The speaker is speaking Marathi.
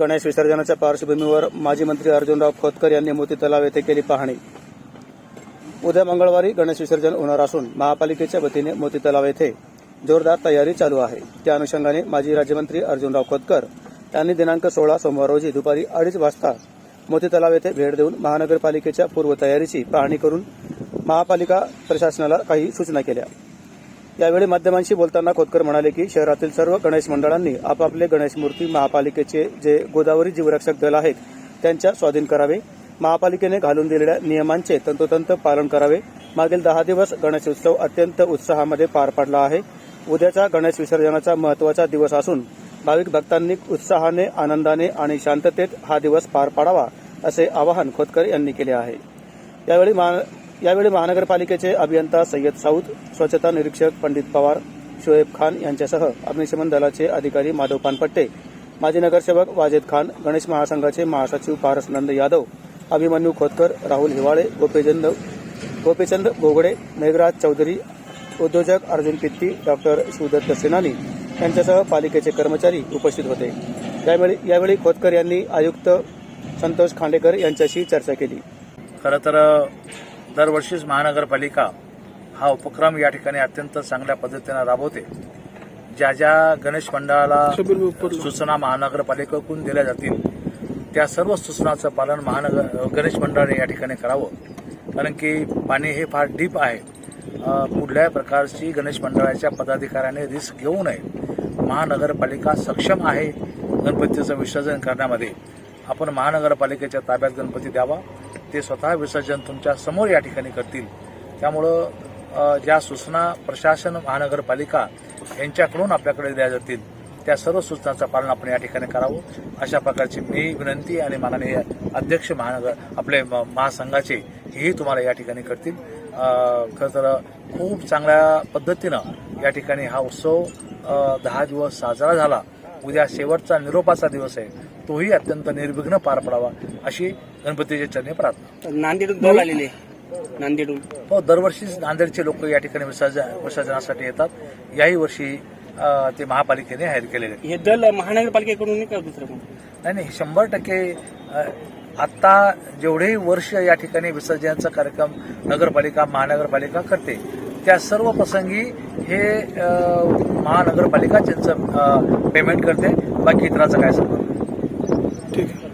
गणेश विसर्जनाच्या पार्श्वभूमीवर माजी मंत्री अर्जुनराव खोतकर यांनी मोती तलाव येथे केली पाहणी. उद्या मंगळवारी गणेश विसर्जन होणार असून महापालिकेच्या वतीने मोती तलाव येथे जोरदार तयारी चालू आहे. त्या अनुषंगाने माजी राज्यमंत्री अर्जुनराव खोतकर यांनी दिनांक सोळा सोमवार रोजी दुपारी अडीच वाजता मोती तलाव येथे भेट देऊन महानगरपालिकेच्या पूर्वतयारीची पाहणी करून महापालिका प्रशासनाला काही सूचना केल्या. यावेळी माध्यमांशी बोलताना खोतकर म्हणाले की शहरातील सर्व गणेश मंडळांनी आपापले गणेश मूर्ती महापालिकेचे जे गोदावरी जीवरक्षक दल आहेत त्यांच्या स्वाधीन करावे. महापालिकेने घालून दिलेल्या नियमांचे तंतोतंत पालन करावे. मागील दहा दिवस गणेश उत्सव अत्यंत उत्साहामध्ये पार पडला आहे. उद्याचा गणेश विसर्जनाचा महत्त्वाचा दिवस असून भाविक भक्तांनी उत्साहाने आनंदाने आणि शांततेत हा दिवस पार पाडावा असे आवाहन खोतकर यांनी केले आहे. यावेळी यावेळी महानगरपालिकेचे अभियंता सय्यद साऊद स्वच्छता निरीक्षक पंडित पवार शोएब खान यांच्यासह अग्निशमन दलाचे अधिकारी माधव पानपट्टे माजी नगरसेवक वाजेद खान गणेश महासंघाचे महासचिव पारस नंद यादव अभिमन्यू खोतकर राहुल हिवाळे गोपीचंद गोपीचंद गोगडे मेघराज चौधरी उद्योजक अर्जुन पित्ती डॉक्टर शिवदत्त सेनानी यांच्यासह पालिकेचे कर्मचारी उपस्थित होते. यावेळी खोतकर यांनी आयुक्त संतोष खांडेकर यांच्याशी चर्चा केली. खरं तर दरवर्षीच महानगरपालिका हा उपक्रम या ठिकाणी अत्यंत चांगल्या पद्धतीनं राबवते. ज्या ज्या गणेश मंडळाला सूचना महानगरपालिकेकडून दिल्या जातील त्या सर्व सूचनाचं पालन महानगर गणेश मंडळाने या ठिकाणी करावं. कारण की पाणी हे फार डीप आहे. कुठल्याही प्रकारची गणेश मंडळाच्या पदाधिकाऱ्याने रिस्क घेऊ नये. महानगरपालिका सक्षम आहे गणपतीचं विसर्जन करण्यामध्ये. आपण महानगरपालिकेच्या ताब्यात गणपती द्यावा. ते स्वतः विसर्जन तुमच्यासमोर या ठिकाणी करतील. त्यामुळं ज्या सूचना प्रशासन महानगरपालिका यांच्याकडून आपल्याकडे द्या जातील त्या सर्व सूचनांचं पालन आपण या ठिकाणी करावं. अशा प्रकारची मी विनंती आणि माननीय अध्यक्ष महानगर आपले म- महासंघाचे हेही तुम्हाला या ठिकाणी करतील. खरं तर खूप चांगल्या पद्धतीनं या ठिकाणी हा उत्सव दहा दिवस साजरा झाला. उद्या शेवटचा निरोपाचा दिवस आहे तोही अत्यंत निर्विघ्न पार पडावा अशी गणपतीच्या चरणी प्रार्थना. नांदेडून दल आलेले नांदेडून हो दरवर्षीच नांदेडचे लोक या ठिकाणी विसर्जन विसर्जनासाठी येतात. याही वर्षी ते महापालिकेने हायर केलेले. हे दल महानगरपालिकेकडून का दुसरं नाही नाही शंभर टक्के आत्ता जेवढेही वर्ष या ठिकाणी विसर्जनाचा कार्यक्रम नगरपालिका महानगरपालिका करते त्या सर्व प्रसंगी हे महानगरपालिका त्यांचं पेमेंट करते. बाकी इतरांचा काय संबंध ठीक आहे.